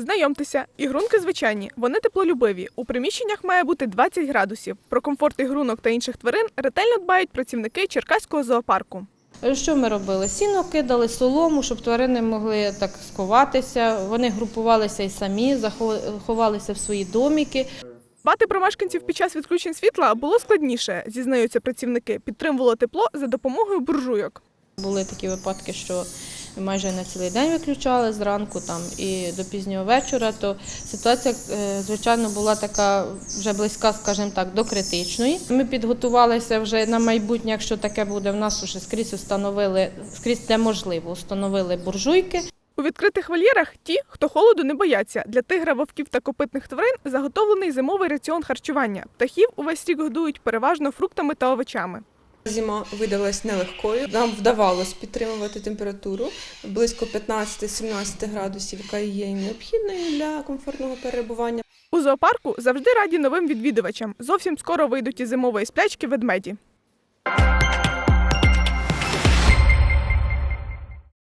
Знайомтеся, ігрунки звичайні, вони теплолюбиві. У приміщеннях має бути 20 градусів. Про комфорт ігрунок та інших тварин ретельно дбають працівники Черкаського зоопарку. Що ми робили? Сіно кидали солому, щоб тварини могли так сховатися. Вони групувалися і самі, захо- ховалися в свої доміки. Дбати про мешканців під час відключень світла було складніше, зізнаються працівники. Підтримувало тепло за допомогою буржуйок. Були такі випадки, що майже на цілий день виключали зранку там і до пізнього вечора. То ситуація, е, звичайно, була така вже близька, скажімо так, до критичної. Ми підготувалися вже на майбутнє, якщо таке буде. В нас вже скрізь установили, скрізь де можливо, установили буржуйки. У відкритих вольєрах ті, хто холоду не бояться. Для тигра, вовків та копитних тварин заготовлений зимовий раціон харчування. Птахів увесь рік годують переважно фруктами та овочами. Зима видалась нелегкою. Нам вдавалось підтримувати температуру близько 15-17 градусів, яка є необхідною для комфортного перебування. У зоопарку завжди раді новим відвідувачам. Зовсім скоро вийдуть із зимової сплячки ведмеді.